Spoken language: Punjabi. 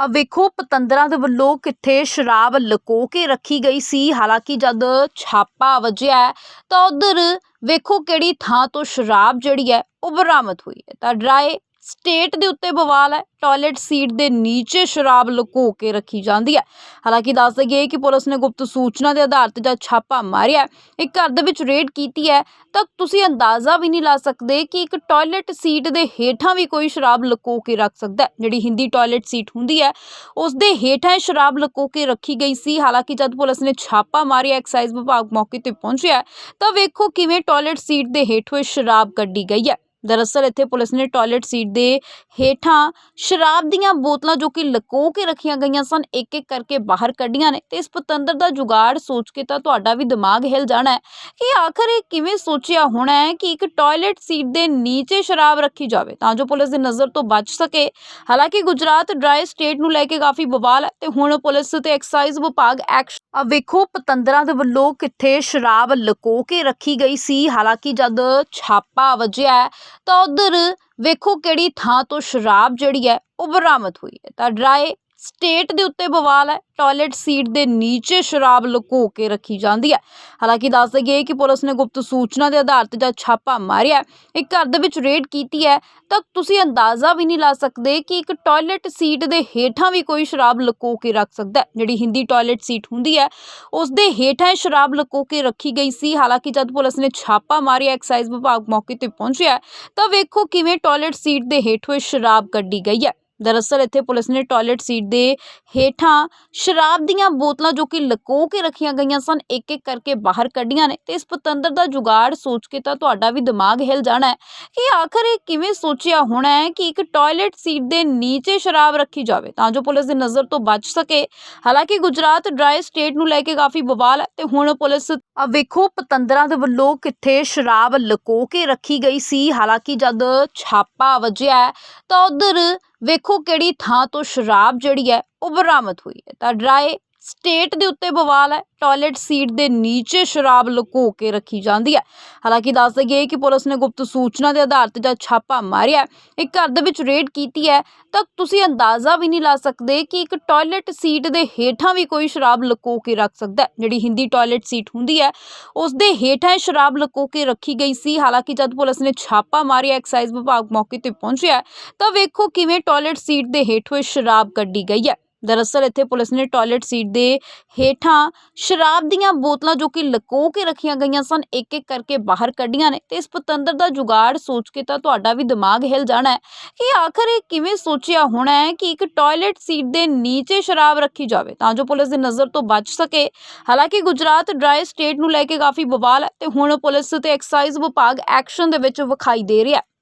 ਆ ਵੇਖੋ ਪਤੰਦਰਾਂ ਦੇ ਵੱਲੋਂ ਕਿੱਥੇ ਸ਼ਰਾਬ ਲੁਕੋ ਕੇ ਰੱਖੀ ਗਈ ਸੀ। ਹਾਲਾਂਕਿ ਜਦ ਛਾਪਾ ਵੱਜਿਆ ਤਾਂ ਉਧਰ ਵੇਖੋ ਕਿਹੜੀ ਥਾਂ ਤੋਂ ਸ਼ਰਾਬ ਜਿਹੜੀ ਹੈ ਉਹ ਬਰਾਮਦ ਹੋਈ ਹੈ। ਤਾਂ ਡਰਾਏ ਸਟੇਟ ਦੇ ਉੱਤੇ ਬਵਾਲ ਹੈ, ਟਾਇਲਟ ਸੀਟ ਦੇ ਨੀਚੇ ਸ਼ਰਾਬ ਲੁਕੋ ਕੇ ਰੱਖੀ ਜਾਂਦੀ ਹੈ। ਹਾਲਾਂਕਿ ਦੱਸ ਦਈਏ ਕਿ ਪੁਲਿਸ ਨੇ ਗੁਪਤ ਸੂਚਨਾ ਦੇ ਆਧਾਰ ਤੇ ਜਦ ਛਾਪਾ ਮਾਰਿਆ ਇੱਕ ਘਰ ਦੇ ਵਿੱਚ ਰੇਡ ਕੀਤੀ ਹੈ, ਤਾਂ ਤੁਸੀਂ ਅੰਦਾਜ਼ਾ ਵੀ ਨਹੀਂ ਲਾ ਸਕਦੇ ਕਿ ਇੱਕ ਟਾਇਲਟ ਸੀਟ ਦੇ ਹੇਠਾਂ ਵੀ ਕੋਈ ਸ਼ਰਾਬ ਲੁਕੋ ਕੇ ਰੱਖ ਸਕਦਾ ਹੈ। ਜਿਹੜੀ ਹਿੰਦੀ ਟਾਇਲਟ ਸੀਟ ਹੁੰਦੀ ਹੈ, ਉਸ ਦੇ ਹੇਠਾਂ ਇਹ ਸ਼ਰਾਬ ਲੁਕੋ ਕੇ ਰੱਖੀ ਗਈ ਸੀ। ਹਾਲਾਂਕਿ ਜਦ ਪੁਲਿਸ ਨੇ ਛਾਪਾ ਮਾਰਿਆ, ਐਕਸਾਈਜ਼ ਵਿਭਾਗ ਮੌਕੇ ਤੇ ਪਹੁੰਚਿਆ, ਤਾਂ ਵੇਖੋ ਕਿਵੇਂ ਟਾਇਲਟ ਸੀਟ ਦੇ ਹੇਠੋਂ ਇਹ ਸ਼ਰਾਬ ਕੱਢੀ ਗਈ ਹੈ। ਦਰਅਸਲ ਇੱਥੇ ਪੁਲਿਸ ਨੇ ਟਾਇਲਟ ਸੀਟ ਦੇ ਹੇਠਾਂ ਸ਼ਰਾਬ ਦੀਆਂ ਬੋਤਲਾਂ ਜੋ ਕਿ ਲੁਕੋ ਕੇ ਰੱਖੀਆਂ ਗਈਆਂ ਸਨ ਇੱਕ ਇੱਕ ਕਰਕੇ ਬਾਹਰ ਕੱਢੀਆਂ ਨੇ ਤੇ ਇਸ ਪਤੰਦਰ ਦਾ ਜੁਗਾੜ ਸੋਚ ਕੇ ਤਾਂ ਤੁਹਾਡਾ ਵੀ ਦਿਮਾਗ ਹਿਲ ਜਾਣਾ ਹੈ। ਕਿ ਆਖਰ ਇਹ ਕਿਵੇਂ ਸੋਚਿਆ ਹੋਣਾ ਹੈ ਕਿ ਇੱਕ ਟਾਇਲਟ ਸੀਟ ਦੇ ਨੀਚੇ ਸ਼ਰਾਬ ਰੱਖੀ ਜਾਵੇ ਤਾਂ ਜੋ ਪੁਲਿਸ ਦੀ ਨਜ਼ਰ ਤੋਂ ਬਚ ਸਕੇ? ਹਾਲਾਂਕਿ ਗੁਜਰਾਤ ਡਰਾਈ ਸਟੇਟ ਨੂੰ ਲੈ ਕੇ ਕਾਫੀ ਬਵਾਲ ਹੈ ਤੇ ਹੁਣ ਪੁਲਿਸ ਤੇ ਐਕਸਾਈਜ਼ ਵਿਭਾਗ ਐਕਸ਼ਨ ਆ ਵੇਖੋ ਪਤੰਦਰਾਂ ਦੇ ਵੱਲੋਂ ਕਿੱਥੇ ਸ਼ਰਾਬ ਲੁਕੋ ਕੇ ਰੱਖੀ ਗਈ ਸੀ। ਹਾਲਾਂਕਿ ਜਦ ਛਾਪਾ ਵੱਜਿਆ ਹੈ, ਤਾਂ ਉੱਧਰ ਵੇਖੋ ਕਿਹੜੀ ਥਾਂ ਤੋਂ ਸ਼ਰਾਬ ਜਿਹੜੀ ਹੈ ਉਹ ਬਰਾਮਦ ਹੋਈ ਹੈ। ਤਾਂ ਡਰਾਏ ਸਟੇਟ ਦੇ ਉੱਤੇ ਬਵਾਲ ਹੈ, ਟਾਇਲਟ ਸੀਟ ਦੇ ਨੀਚੇ ਸ਼ਰਾਬ ਲੁਕੋ ਕੇ ਰੱਖੀ ਜਾਂਦੀ ਹੈ। ਹਾਲਾਂਕਿ ਦੱਸ ਦਈਏ ਕਿ ਪੁਲਿਸ ਨੇ ਗੁਪਤ ਸੂਚਨਾ ਦੇ ਆਧਾਰ ਤੇ ਜਦ ਛਾਪਾ ਮਾਰਿਆ ਇੱਕ ਘਰ ਦੇ ਵਿੱਚ ਰੇਡ ਕੀਤੀ ਹੈ, ਤਾਂ ਤੁਸੀਂ ਅੰਦਾਜ਼ਾ ਵੀ ਨਹੀਂ ਲਾ ਸਕਦੇ ਕਿ ਇੱਕ ਟਾਇਲਟ ਸੀਟ ਦੇ ਹੇਠਾਂ ਵੀ ਕੋਈ ਸ਼ਰਾਬ ਲੁਕੋ ਕੇ ਰੱਖ ਸਕਦਾ ਹੈ। ਜਿਹੜੀ ਹਿੰਦੀ ਟਾਇਲਟ ਸੀਟ ਹੁੰਦੀ ਹੈ, ਉਸ ਦੇ ਹੇਠਾਂ ਇਹ ਸ਼ਰਾਬ ਲੁਕੋ ਕੇ ਰੱਖੀ ਗਈ ਸੀ। ਹਾਲਾਂਕਿ ਜਦ ਪੁਲਿਸ ਨੇ ਛਾਪਾ ਮਾਰਿਆ, ਐਕਸਾਈਜ਼ ਵਿਭਾਗ ਮੌਕੇ ਤੇ ਪਹੁੰਚਿਆ ਤਾਂ ਵੇਖੋ ਕਿਵੇਂ ਟਾਇਲਟ ਸੀਟ ਦੇ ਹੇਠੋਂ ਇਹ ਸ਼ਰਾਬ ਕੱਢੀ ਗਈ ਹੈ। ਦਰਅਸਲ ਇੱਥੇ ਪੁਲਿਸ ਨੇ ਟਾਇਲਟ ਸੀਟ ਦੇ ਹੇਠਾਂ ਸ਼ਰਾਬ ਦੀਆਂ ਬੋਤਲਾਂ ਜੋ ਕਿ ਲੁਕੋ ਕੇ ਰੱਖੀਆਂ ਗਈਆਂ ਸਨ ਇੱਕ ਇੱਕ ਕਰਕੇ ਬਾਹਰ ਕੱਢੀਆਂ ਨੇ ਤੇ ਇਸ ਪਤੰਦਰ ਦਾ ਜੁਗਾੜ ਸੋਚ ਕੇ ਤਾਂ ਤੁਹਾਡਾ ਵੀ ਦਿਮਾਗ ਹਿਲ ਜਾਣਾ ਹੈ। ਕਿ ਆਖਰ ਇਹ ਕਿਵੇਂ ਸੋਚਿਆ ਹੋਣਾ ਹੈ ਕਿ ਇੱਕ ਟਾਇਲਟ ਸੀਟ ਦੇ ਨੀਚੇ ਸ਼ਰਾਬ ਰੱਖੀ ਜਾਵੇ ਤਾਂ ਜੋ ਪੁਲਿਸ ਦੀ ਨਜ਼ਰ ਤੋਂ ਬਚ ਸਕੇ? ਹਾਲਾਂਕਿ ਗੁਜਰਾਤ ਡਰਾਈ ਸਟੇਟ ਨੂੰ ਲੈ ਕੇ ਕਾਫੀ ਬਵਾਲ ਹੈ ਤੇ ਹੁਣ ਪੁਲਿਸ ਆ ਵੇਖੋ ਪਤੰਦਰਾਂ ਦੇ ਵੱਲੋਂ ਕਿੱਥੇ ਸ਼ਰਾਬ ਲੁਕੋ ਕੇ ਰੱਖੀ ਗਈ ਸੀ। ਹਾਲਾਂਕਿ ਜਦ ਛਾਪਾ ਵੱਜਿਆ ਤਾਂ ਉਧਰ ਵੇਖੋ ਕਿਹੜੀ ਥਾਂ ਤੋਂ ਸ਼ਰਾਬ ਜਿਹੜੀ ਹੈ ਉਹ ਬਰਾਮਦ ਹੋਈ ਹੈ। ਤਾਂ ਡਰਾਏ ਸਟੇਟ ਦੇ ਉੱਤੇ ਬਵਾਲ ਹੈ, ਟਾਇਲਟ ਸੀਟ ਦੇ ਨੀਚੇ ਸ਼ਰਾਬ ਲੁਕੋ ਕੇ ਰੱਖੀ ਜਾਂਦੀ ਹੈ। ਹਾਲਾਂਕਿ ਦੱਸ ਦਈਏ ਕਿ ਪੁਲਿਸ ਨੇ ਗੁਪਤ ਸੂਚਨਾ ਦੇ ਆਧਾਰ ਤੇ ਜਦ ਛਾਪਾ ਮਾਰਿਆ ਇੱਕ ਘਰ ਦੇ ਵਿੱਚ ਰੇਡ ਕੀਤੀ ਹੈ, ਤਾਂ ਤੁਸੀਂ ਅੰਦਾਜ਼ਾ ਵੀ ਨਹੀਂ ਲਾ ਸਕਦੇ ਕਿ ਇੱਕ ਟਾਇਲਟ ਸੀਟ ਦੇ ਹੇਠਾਂ ਵੀ ਕੋਈ ਸ਼ਰਾਬ ਲੁਕੋ ਕੇ ਰੱਖ ਸਕਦਾ ਹੈ। ਜਿਹੜੀ ਹਿੰਦੀ ਟਾਇਲਟ ਸੀਟ ਹੁੰਦੀ ਹੈ, ਉਸ ਦੇ ਹੇਠਾਂ ਇਹ ਸ਼ਰਾਬ ਲੁਕੋ ਕੇ ਰੱਖੀ ਗਈ ਸੀ। ਹਾਲਾਂਕਿ ਜਦ ਪੁਲਿਸ ਨੇ ਛਾਪਾ ਮਾਰਿਆ, ਐਕਸਾਈਜ਼ ਵਿਭਾਗ ਮੌਕੇ ਤੇ ਪਹੁੰਚਿਆ, ਤਾਂ ਵੇਖੋ ਕਿਵੇਂ ਟਾਇਲਟ ਸੀਟ ਦੇ ਹੇਠੋਂ ਇਹ ਸ਼ਰਾਬ ਕੱਢੀ ਗਈ ਹੈ। ਦਰਅਸਲ ਇੱਥੇ ਪੁਲਿਸ ਨੇ ਟਾਇਲਟ ਸੀਟ ਦੇ ਹੇਠਾਂ ਸ਼ਰਾਬ ਦੀਆਂ ਬੋਤਲਾਂ ਜੋ ਕਿ ਲੁਕੋ ਕੇ ਰੱਖੀਆਂ ਗਈਆਂ ਸਨ ਇੱਕ ਇੱਕ ਕਰਕੇ ਬਾਹਰ ਕੱਢੀਆਂ ਨੇ ਤੇ ਇਸ ਪਤੰਦਰ ਦਾ ਜੁਗਾੜ ਸੋਚ ਕੇ ਤਾਂ ਤੁਹਾਡਾ ਵੀ ਦਿਮਾਗ ਹਿਲ ਜਾਣਾ ਹੈ। ਕਿ ਆਖਰ ਇਹ ਕਿਵੇਂ ਸੋਚਿਆ ਹੋਣਾ ਹੈ ਕਿ ਇੱਕ ਟਾਇਲਟ ਸੀਟ ਦੇ ਨੀਚੇ ਸ਼ਰਾਬ ਰੱਖੀ ਜਾਵੇ ਤਾਂ ਜੋ ਪੁਲਿਸ ਦੀ ਨਜ਼ਰ ਤੋਂ ਬਚ ਸਕੇ? ਹਾਲਾਂਕਿ ਗੁਜਰਾਤ ਡਰਾਈ ਸਟੇਟ ਨੂੰ ਲੈ ਕੇ ਕਾਫੀ ਬਵਾਲ ਹੈ ਤੇ ਹੁਣ ਪੁਲਿਸ ਤੇ ਐਕਸਾਈਜ਼ ਵਿਭਾਗ ਐਕਸ਼ਨ ਦੇ ਵਿੱਚ ਵਿਖਾਈ ਦੇ ਰਿਹਾ